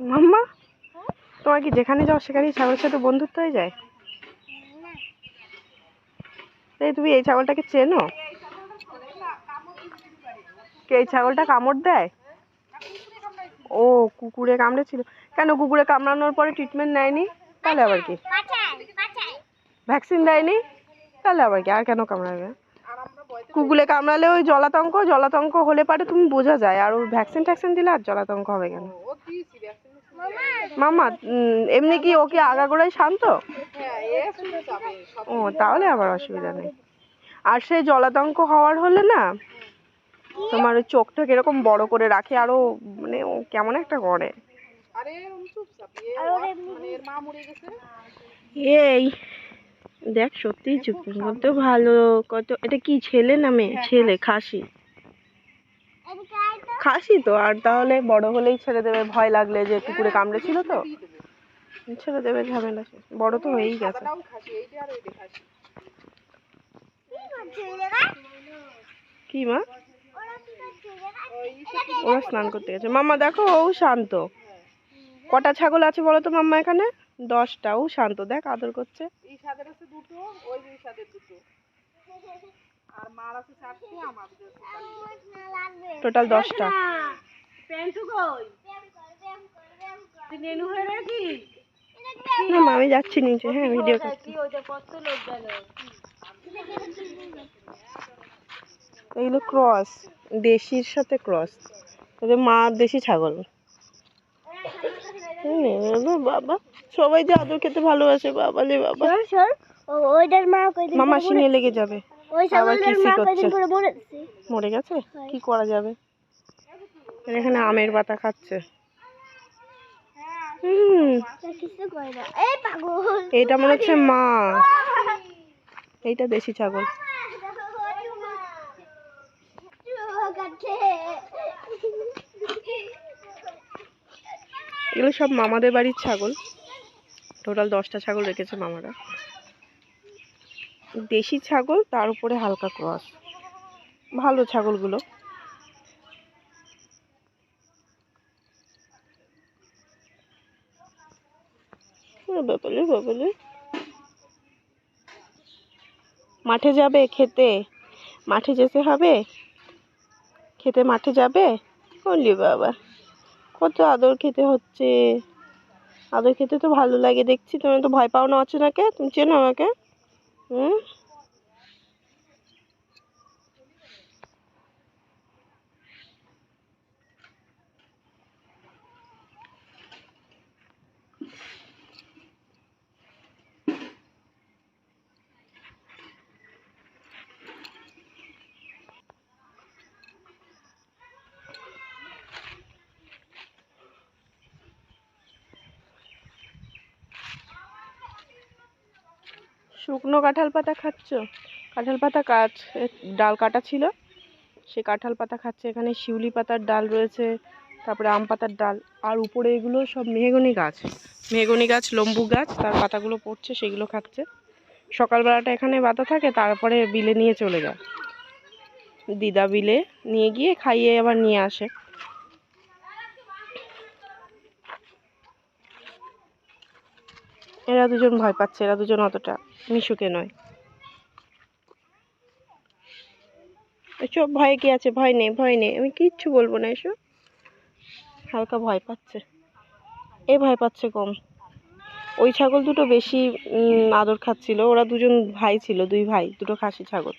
মাম্মা তোমার কি যেখানে যাও সেখানেই ছাগলের সাথে বন্ধুত্ব হয়ে যায়? এই তুমি এই ছাগলটাকে চেনো? কে এই ছাগলটা কামড় দেয়? ও কুকুরে কামড়েছিল। কেন কুকুরে কামড়ানোর পরে ট্রিটমেন্ট নেয়নি? তাহলে আবার কি? ভ্যাকসিন দেয়নি? তাহলে আবার কি? আর কেন কামড়াবে? কুকুরে কামড়ালে ওই জলাতঙ্ক জলাতঙ্ক হলে পারে তুমি বোঝা যায়। আর ওর ভ্যাকসিন ট্যাকসিন দিলে আর জলাতঙ্ক হবে কেন? মামা এমনি কি ও কি আগাগোড়াই শান্ত? ও তাহলে আবার অসুবিধা নেই। আর সেই জলাতঙ্ক হওয়ার হলে না তোমার ওই চোখটা কীরকম বড় করে রাখে আরও মানে ও কেমন একটা করে। এই দেখ সত্যিই চুপ কত ভালো কত এটা কি ছেলে না মেয়ে? ছেলে খাসি। খাসি তো, আর তাহলে বড় হলেই ছেড়ে দেবে। ভয় লাগলে যে কুকুরে কামড়েছিল তো। ছেড়ে দেবে, ঝামেলা। বড় তো হয়েই গেছে। কি মা? ওরা স্নান করতে গেছে। মাম্মা, দেখো, ও শান্ত। কটা ছাগল আছে বলো তো মাম্মা এখানে? দশটা। ও শান্ত, দেখ, আদর করছে। দুটো ওই দুটো আর মার আছে চারটে আমার আছে চারটে। টোটাল দশটা। না মা, আমি যাচ্ছি নিচে হ্যাঁ ভিডিও করতে এগুলো ক্রস দেশির সাথে ক্রস। ওদের মা দেশি ছাগল। হুম, বাবা সবাই যে আদর খেতে ভালোবাসে বাবা রে বাবা। মামা সিনে লেগে যাবে। আবার কিসি করছে মরে গেছে। কি করা যাবে? এখানে আমের পাতা খাচ্ছে। পাগল। এইটা মনে হচ্ছে মা। এইটা দেশি ছাগল। এগুলো সব মামাদের বাড়ির ছাগল। টোটাল দশটা ছাগল রেখেছে মামারা। দেশি ছাগল, তার উপরে হালকা ক্রস। ভালো ছাগলগুলো। বাবালে বাবালে। মাঠে যাবে খেতে? মাঠে যেতে হবে? খেতে মাঠে যাবে? বললি বাবা, কত আদর খেতে হচ্ছে। আদর খেতে তো ভালো লাগে, দেখছি। তুমি তো ভয় পাও না, অচেনাকে? তুমি চেনো আমাকে? 嗯？শুকনো কাঁঠাল পাতা খাচ্ছ? কাঁঠাল পাতা এ, ডাল কাটা ছিল। সে কাঁঠাল পাতা খাচ্ছে। এখানে শিউলি পাতার ডাল রয়েছে তারপরে আম পাতার ডাল। আর উপরে এগুলো সব মেহগনি গাছ। মেহগনি গাছ লম্বু গাছ তার পাতাগুলো পড়ছে সেগুলো খাচ্ছে। সকালবেলাটা এখানে বাতা থাকে তারপরে বিলে নিয়ে চলে যায়। দিদা বিলে নিয়ে গিয়ে খাইয়ে আবার নিয়ে আসে। এরা দুজন ভয় পাচ্ছে, এরা দুজন অতটা মিশুকে নয়। এসো ভয়ে কি আছে? ভয় নেই ভয় নেই। আমি কিচ্ছু বলব না এসো হালকা ভয় পাচ্ছে। এ ভয় পাচ্ছে কম। ওই ছাগল দুটো বেশি আদর খাচ্ছিল। ওরা দুজন ভাই ছিল, দুই ভাই, দুটো খাসি ছাগল।